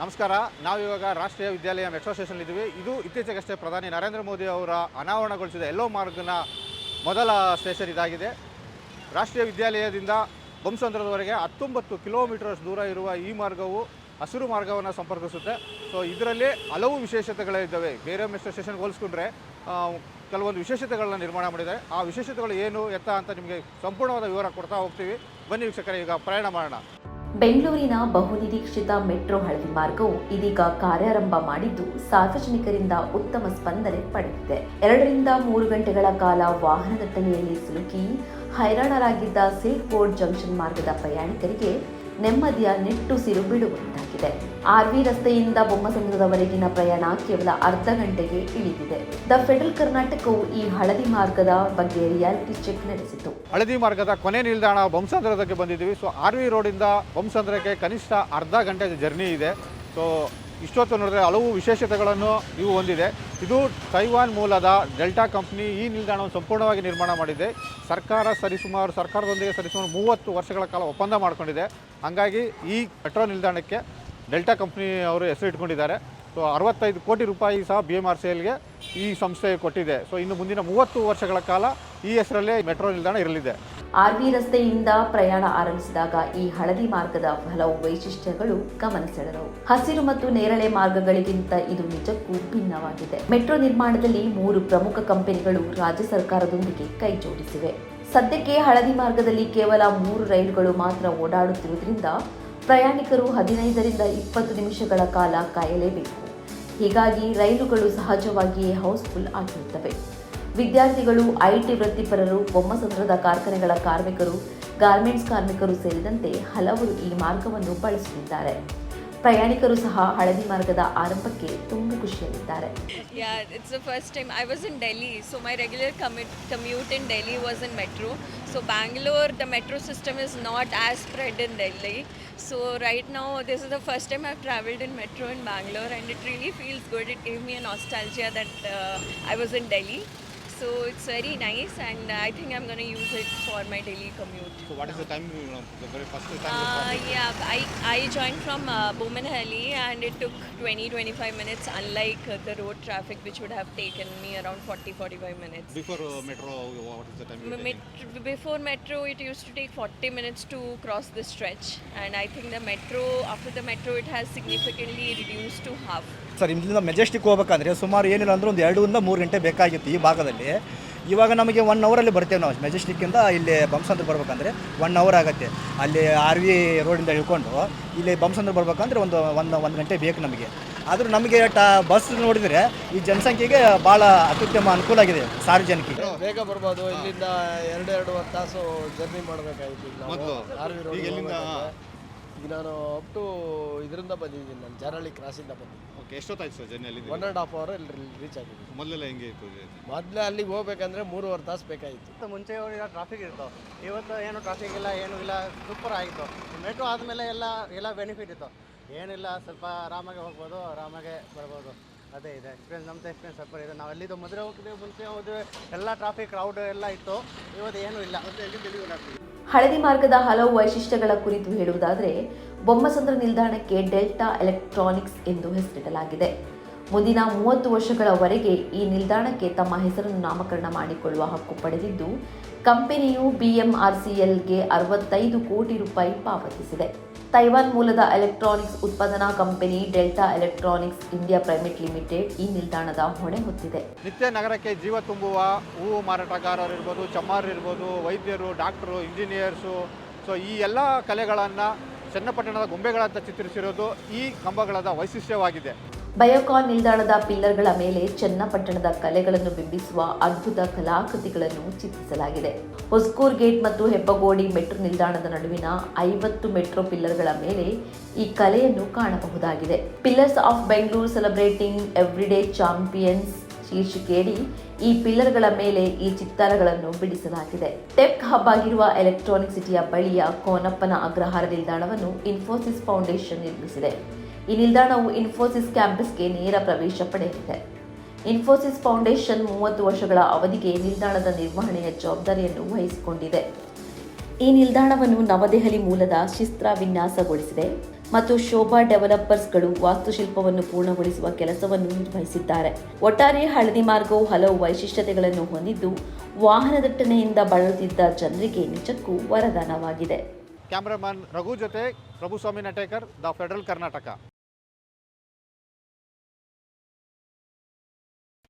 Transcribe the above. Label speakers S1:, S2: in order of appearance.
S1: ನಮಸ್ಕಾರ. ನಾವು ಇವಾಗ ರಾಷ್ಟ್ರೀಯ ವಿದ್ಯಾಲಯ ಮೆಟ್ರೋ ಸ್ಟೇಷನ್ ಇದ್ದೀವಿ ಇದು ಇತ್ತೀಚೆಗಷ್ಟೇ ಪ್ರಧಾನಿ ನರೇಂದ್ರ ಮೋದಿ ಅವರ ಅನಾವರಣಗೊಳಿಸಿದ ಎಲ್ಲೋ ಮಾರ್ಗನ ಮೊದಲ ಸ್ಟೇಷನ್ ಇದಾಗಿದೆ. ರಾಷ್ಟ್ರೀಯ ವಿದ್ಯಾಲಯದಿಂದ ಬಂಸಂದ್ರದವರೆಗೆ ಹತ್ತೊಂಬತ್ತು ಕಿಲೋಮೀಟರ್ಸ್ ದೂರ ಇರುವ ಈ ಮಾರ್ಗವು ಹಸಿರು ಮಾರ್ಗವನ್ನು ಸಂಪರ್ಕಿಸುತ್ತೆ. ಸೊ ಇದರಲ್ಲಿ ಹಲವು ವಿಶೇಷತೆಗಳಿದ್ದಾವೆ ಬೇರೆ ಮೆಟ್ರೋ ಸ್ಟೇಷನ್ಗೆ ಹೋಲಿಸ್ಕೊಂಡ್ರೆ ಕೆಲವೊಂದು ವಿಶೇಷತೆಗಳನ್ನ ನಿರ್ಮಾಣ ಮಾಡಿದ್ದಾರೆ. ಆ ವಿಶೇಷತೆಗಳು ಏನು, ಎತ್ತ ಅಂತ ನಿಮಗೆ ಸಂಪೂರ್ಣವಾದ ವಿವರ ಕೊಡ್ತಾ ಹೋಗ್ತೀವಿ. ಬನ್ನಿ ವೀಕ್ಷಕರೇ, ಈಗ ಪ್ರಯಾಣ ಮಾಡೋಣ.
S2: ಬೆಂಗಳೂರಿನ ಬಹುನಿರೀಕ್ಷಿತ ಮೆಟ್ರೋ ಹಳದಿ ಮಾರ್ಗವು ಇದೀಗ ಕಾರ್ಯಾರಂಭ ಮಾಡಿದ್ದು ಸಾರ್ವಜನಿಕರಿಂದ ಉತ್ತಮ ಸ್ಪಂದನೆ ಪಡೆದಿದೆ. ಎರಡರಿಂದ ಮೂರು ಗಂಟೆಗಳ ಕಾಲ ವಾಹನ ದಟ್ಟಣೆಯಲ್ಲಿ ಸಿಲುಕಿ ಹೈರಾಣರಾಗಿದ್ದ ಸಿಲ್ಕ್ ಬೋರ್ಡ್ ಜಂಕ್ಷನ್ ಮಾರ್ಗದ ಪ್ರಯಾಣಿಕರಿಗೆ ನೆಮ್ಮದಿಯ ನಿಟ್ಟುಸಿರು ಬಿಡುವಂತಾಗಿದೆ ಆರ್ವಿ ರಸ್ತೆಯಿಂದ ಬೊಮ್ಮಸಂದ್ರದವರೆಗಿನ ಪ್ರಯಾಣ ಕೇವಲ ಅರ್ಧ ಗಂಟೆಗೆ ಇಳಿದಿದೆ. ದ ಫೆಡರಲ್ ಕರ್ನಾಟಕವು ಈ ಹಳದಿ ಮಾರ್ಗದ ಬಗ್ಗೆ ರಿಯಾಲಿಟಿ ಚೆಕ್ ನಡೆಸಿತು.
S1: ಹಳದಿ ಮಾರ್ಗದ ಕೊನೆ ನಿಲ್ದಾಣ ಬೊಮ್ಮಸಂದ್ರದಕ್ಕೆ ಬಂದಿದ್ದೀವಿ. ಸೊ ಆರ್ ವಿ ರೋಡಿಂದ ಬೊಮ್ಮಸಂದ್ರಕ್ಕೆ ಕನಿಷ್ಠ ಅರ್ಧ ಗಂಟೆ ಜರ್ನಿ ಇದೆ. ಸೊ ಇಷ್ಟೊತ್ತು ನೋಡಿದ್ರೆ ಹಲವು ವಿಶೇಷತೆಗಳನ್ನು ಇವು ಹೊಂದಿದೆ. ಇದು ತೈವಾನ್ ಮೂಲದ ಡೆಲ್ಟಾ ಕಂಪ್ನಿ ಈ ನಿಲ್ದಾಣವನ್ನು ಸಂಪೂರ್ಣವಾಗಿ ನಿರ್ಮಾಣ ಮಾಡಿದೆ. ಸರ್ಕಾರ ಸರಿಸುಮಾರು, ಸರ್ಕಾರದೊಂದಿಗೆ ಸರಿಸುಮಾರು ಮೂವತ್ತು ವರ್ಷಗಳ ಕಾಲ ಒಪ್ಪಂದ ಮಾಡಿಕೊಂಡಿದೆ. ಹಾಗಾಗಿ ಈ ಮೆಟ್ರೋ ನಿಲ್ದಾಣಕ್ಕೆ ಡೆಲ್ಟಾ ಕಂಪ್ನಿ ಅವರು ಹೆಸರು ಇಟ್ಕೊಂಡಿದ್ದಾರೆ. ಸೊ, ಅರವತ್ತೈದು ಕೋಟಿ ರೂಪಾಯಿ ಸಹ ಬಿ ಎಂ ಆರ್ ಸಿ ಎಲ್ಗೆ ಈ ಸಂಸ್ಥೆ ಕೊಟ್ಟಿದೆ. ಸೊ, ಇನ್ನು ಮುಂದಿನ ಮೂವತ್ತು ವರ್ಷಗಳ ಕಾಲ ಈ ಹೆಸರಲ್ಲೇ ಮೆಟ್ರೋ ನಿಲ್ದಾಣ ಇರಲಿದೆ.
S2: ಆರ್ವಿ ರಸ್ತೆಯಿಂದ ಪ್ರಯಾಣ ಆರಂಭಿಸಿದಾಗ ಈ ಹಳದಿ ಮಾರ್ಗದ ಹಲವು ವೈಶಿಷ್ಟ್ಯಗಳು ಗಮನ ಸೆಳೆದವು ಹಸಿರು ಮತ್ತು ನೇರಳೆ ಮಾರ್ಗಗಳಿಗಿಂತ ಇದು ನಿಜಕ್ಕೂ ಭಿನ್ನವಾಗಿದೆ. ಮೆಟ್ರೋ ನಿರ್ಮಾಣದಲ್ಲಿ ಮೂರು ಪ್ರಮುಖ ಕಂಪನಿಗಳು ರಾಜ್ಯ ಸರ್ಕಾರದೊಂದಿಗೆ ಕೈಜೋಡಿಸಿವೆ. ಸದ್ಯಕ್ಕೆ ಹಳದಿ ಮಾರ್ಗದಲ್ಲಿ ಕೇವಲ ಮೂರು ರೈಲುಗಳು ಮಾತ್ರ ಓಡಾಡುತ್ತಿರುವುದರಿಂದ ಪ್ರಯಾಣಿಕರು ಹದಿನೈದರಿಂದ ಇಪ್ಪತ್ತು ನಿಮಿಷಗಳ ಕಾಲ ಕಾಯಲೇಬೇಕು. ಹೀಗಾಗಿ ರೈಲುಗಳು ಸಹಜವಾಗಿಯೇ ಹೌಸ್ಫುಲ್ ಆಗಿರುತ್ತವೆ. ವಿದ್ಯಾರ್ಥಿಗಳು ಐಟಿ ವೃತ್ತಿಪರರು ಬೊಮ್ಮಸಂದ್ರದ ಕಾರ್ಖಾನೆಗಳ ಕಾರ್ಮಿಕರು ಗಾರ್ಮೆಂಟ್ಸ್ ಕಾರ್ಮಿಕರು ಸೇರಿದಂತೆ ಹಲವರು ಈ ಮಾರ್ಗವನ್ನು ಬಳಸುತ್ತಿದ್ದಾರೆ ಪ್ರಯಾಣಿಕರು ಸಹ ಹಳದಿ ಮಾರ್ಗದ ಆರಂಭಕ್ಕೆ ತುಂಬಾ
S3: it's the first time I was in Delhi, so my regular commute, commute in Delhi was in metro. So Bangalore, the metro system is not as spread in Delhi. So right now, this is the first time I've traveled in metro in Bangalore, and it really feels good. It gave me a nostalgia that uh, I was in Delhi. So it's very nice, and I think I'm gonna use it for my daily commute.
S1: So what is the time? The very first time.
S3: Uh, yeah, I I joined from uh, and it took 20-25 minutes, unlike uh, the road traffic, which would have taken me around 40-45 minutes.
S1: Before uh, metro, what is the
S3: time? you? Met- before metro, it used to take 40 minutes to cross the stretch, and I think the metro after the metro, it has significantly reduced to half.
S4: Sir ಇಲ್ಲಿಂದ Majestic ಹೋಗ್ಬೇಕಂದ್ರೆ ಸುಮಾರು ಏನಿಲ್ಲ ಅಂದ್ರೆ ಒಂದು ಎರಡರಿಂದ ಮೂರು ಗಂಟೆ ಬೇಕಾಗಿತ್ತು ಈ ಭಾಗದಲ್ಲಿ. ಇವಾಗ ನಮಗೆ ಒನ್ ಅವರಲ್ಲಿ ಬರ್ತೇವೆ ನಾವು ಮೆಜೆಸ್ಟಿಕ್ಕಿಂದ ಇಲ್ಲಿ ಬಂಸಂದ್ರ ಬರ್ಬೇಕಂದ್ರೆ ಒನ್ ಅವರ್ ಆಗುತ್ತೆ. ಅಲ್ಲಿ ಆರ್ ವಿ ರೋಡಿಂದ ಇಳ್ಕೊಂಡು ಇಲ್ಲಿ ಬಂಸಂದ್ರ ಬರ್ಬೇಕಂದ್ರೆ ಒಂದು ಒಂದು ಒಂದು ಗಂಟೆ ಬೇಕು ನಮಗೆ. ಆದರೂ ನಮಗೆ ಟಾ ಬಸ್ ನೋಡಿದರೆ ಈ ಜನಸಂಖ್ಯೆಗೆ ಭಾಳ ಅತ್ಯುತ್ತಮ ಅನುಕೂಲ ಆಗಿದೆ ಸಾರ್ವಜನಿಕರಿಗೆ.
S5: ಬೇಗ ಬರ್ಬೋದು. ಇಲ್ಲಿಂದ ಎರಡು ಎರಡೂವರೆ ತಾಸು ಜರ್ನಿ ಮಾಡಬೇಕಾಗಿತ್ತು ಈಗ ನಾನು ಅಪ್ ಟು ಇದರಿಂದ ಬಂದಿದ್ದೀನಿ ನಾನು ಜಾರಹಳ್ಳಿ ಕ್ರಾಸಿಂದ ಬಂದಿದ್ದೀನಿ.
S1: ಓಕೆ ಎಷ್ಟೊತ್ತಾಯ್ತು ಸರ್ ಜರ್ನಲ್ಲಿ
S5: ಒನ್ ಆ್ಯಂಡ್ ಹಾಫ್ ಅವರ್ ಇಲ್ಲಿ ರೀಚ್ ಆಗಿದ್ದೀನಿ.
S1: ಮೊದಲೆಲ್ಲ ಹೆಂಗೆ ಇತ್ತು
S5: ಮೊದಲೇ ಅಲ್ಲಿಗೆ ಹೋಗ್ಬೇಕಂದ್ರೆ ಮೂರುವರೆ ತಾಸು ಬೇಕಾಗಿತ್ತು.
S6: ಇವತ್ತು ಮುಂಚೆ ಹೋಗಿರೋ ಟ್ರಾಫಿಕ್ ಇತ್ತು. ಇವತ್ತು ಏನು ಟ್ರಾಫಿಕ್ ಇಲ್ಲ ಏನೂ ಇಲ್ಲ ಸೂಪರ್ ಆಯಿತು ಮೆಟ್ರೋ ಆದಮೇಲೆ ಎಲ್ಲ ಎಲ್ಲ ಬೆನಿಫಿಟ್ ಇತ್ತು. ಏನಿಲ್ಲ ಸ್ವಲ್ಪ ಆರಾಮಾಗಿ ಹೋಗ್ಬೋದು ಆರಾಮಾಗೆ ಬರ್ಬೋದು. ಅದೇ ಇದೆ ಎಕ್ಸ್ಪೀರಿಯನ್ಸ್ ನಮ್ಮದು ಎಕ್ಸ್ಪೀರಿಯನ್ಸ್ ಸ್ವಲ್ಪ ಇದೆ. ನಾವು ಅಲ್ಲಿದ್ದು ಮದುವೆ ಹೋಗಿದ್ದೀವಿ ಮುಂಚೆ ಹೋದ್ವಿ ಎಲ್ಲ ಟ್ರಾಫಿಕ್ ಕ್ರೌಡ್ ಎಲ್ಲ ಇತ್ತು. ಇವತ್ತು ಏನೂ ಇಲ್ಲ.
S2: ಹಳದಿ ಮಾರ್ಗದ ಹಲವು ವೈಶಿಷ್ಟ್ಯಗಳ ಕುರಿತು ಹೇಳುವುದಾದರೆ ಬೊಮ್ಮಸಂದ್ರ ನಿಲ್ದಾಣಕ್ಕೆ ಡೆಲ್ಟಾ ಎಲೆಕ್ಟ್ರಾನಿಕ್ಸ್ ಎಂದು ಹೆಸರಿಡಲಾಗಿದೆ. ಮುಂದಿನ ಮೂವತ್ತು ವರ್ಷಗಳವರೆಗೆ ಈ ನಿಲ್ದಾಣಕ್ಕೆ ತಮ್ಮ ಹೆಸರನ್ನು ನಾಮಕರಣ ಮಾಡಿಕೊಳ್ಳುವ ಹಕ್ಕು ಪಡೆದಿದ್ದು, ಕಂಪನಿಯು ಬಿಎಂಆರ್ಸಿಎಲ್ಗೆ ಅರವತ್ತೈದು ಕೋಟಿ ರೂಪಾಯಿ ಪಾವತಿಸಿದೆ. ತೈವಾನ್ ಮೂಲದ ಎಲೆಕ್ಟ್ರಾನಿಕ್ಸ್ ಉತ್ಪಾದನಾ company Delta electronics India private limited ಈ ನಿಲ್ದಾಣದ ಹೊಣೆ ಹೊತ್ತಿದೆ.
S1: ನಿತ್ಯ ನಗರಕ್ಕೆ ಜೀವ ತುಂಬುವ ಹೂವು ಮಾರಾಟಗಾರರಿರ್ಬೋದು ಚಮ್ಮಾರರಿರ್ಬೋದು ವೈದ್ಯರು, ಡಾಕ್ಟರು, ಇಂಜಿನಿಯರ್ಸು, ಸೊ ಈ ಎಲ್ಲ ಕಲೆಗಳನ್ನು ಚನ್ನಪಟ್ಟಣದ ಗೊಂಬೆಗಳಂತ ಚಿತ್ರಿಸಿರೋದು ಈ ಕಂಬಗಳದ ವೈಶಿಷ್ಟ್ಯವಾಗಿದೆ.
S2: ಬಯೋಕಾನ್ ನಿಲ್ದಾಣದ ಪಿಲ್ಲರ್ಗಳ ಮೇಲೆ ಚನ್ನಪಟ್ಟಣದ ಕಲೆಗಳನ್ನು ಬಿಂಬಿಸುವ ಅದ್ಭುತ ಕಲಾಕೃತಿಗಳನ್ನು ಚಿತ್ರಿಸಲಾಗಿದೆ. ಹೊಸ್ಕೂರ್ ಗೇಟ್ ಮತ್ತು ಹೆಬ್ಬಗೋಡಿ ಮೆಟ್ರೋ ನಿಲ್ದಾಣದ ನಡುವಿನ ಐವತ್ತು ಮೆಟ್ರೋ ಪಿಲ್ಲರ್ಗಳ ಮೇಲೆ ಈ ಕಲೆಯನ್ನು ಕಾಣಬಹುದಾಗಿದೆ. Pillars of Bengaluru celebrating everyday champions ಶೀರ್ಷಿಕೆಯಡಿ ಈ ಪಿಲ್ಲರ್ಗಳ ಮೇಲೆ ಈ ಚಿತ್ತಾರಗಳನ್ನು ಬಿಡಿಸಲಾಗಿದೆ. ಟೆಕ್ ಹಬ್ ಆಗಿರುವ ಎಲೆಕ್ಟ್ರಾನಿಕ್ ಸಿಟಿಯ ಬಳಿಯ ಕೋನಪ್ಪನ ಅಗ್ರಹಾರ ನಿಲ್ದಾಣವನ್ನು ಇನ್ಫೋಸಿಸ್ ಫೌಂಡೇಶನ್ ನಿರ್ಮಿಸಿದೆ. ಈ ನಿಲ್ದಾಣವು ಇನ್ಫೋಸಿಸ್ ಕ್ಯಾಂಪಸ್ಗೆ ನೇರ ಪ್ರವೇಶ ಪಡೆಯಲಿದೆ. ಇನ್ಫೋಸಿಸ್ ಫೌಂಡೇಶನ್ ಮೂವತ್ತು ವರ್ಷಗಳ ಅವಧಿಗೆ ನಿಲ್ದಾಣದ ನಿರ್ವಹಣೆಯ ಜವಾಬ್ದಾರಿಯನ್ನು ವಹಿಸಿಕೊಂಡಿದೆ. ಈ ನಿಲ್ದಾಣವನ್ನು ನವದೆಹಲಿ ಮೂಲದ ಶಿಸ್ತ್ರ ವಿನ್ಯಾಸಗೊಳಿಸಿದೆ ಮತ್ತು ಶೋಭಾ ಡೆವಲಪರ್ಸ್ಗಳು ವಾಸ್ತುಶಿಲ್ಪವನ್ನು ಪೂರ್ಣಗೊಳಿಸುವ ಕೆಲಸವನ್ನು ನಿರ್ವಹಿಸಿದ್ದಾರೆ. ಒಟ್ಟಾರೆ ಹಳದಿ ಮಾರ್ಗವು ಹಲವು ವೈಶಿಷ್ಟ್ಯತೆಗಳನ್ನು ಹೊಂದಿದ್ದು, ವಾಹನ ದಟ್ಟಣೆಯಿಂದ ಬಳಲುತ್ತಿದ್ದ ಜನರಿಗೆ ನಿಜಕ್ಕೂ ವರದಾನವಾಗಿದೆ.
S1: ಕ್ಯಾಮರಾಮನ್ ರಘು ಜೊತೆ ಪ್ರಭುಸ್ವಾಮಿ ನಟೇಕರ್, ದ ಫೆಡರಲ್ ಕರ್ನಾಟಕ.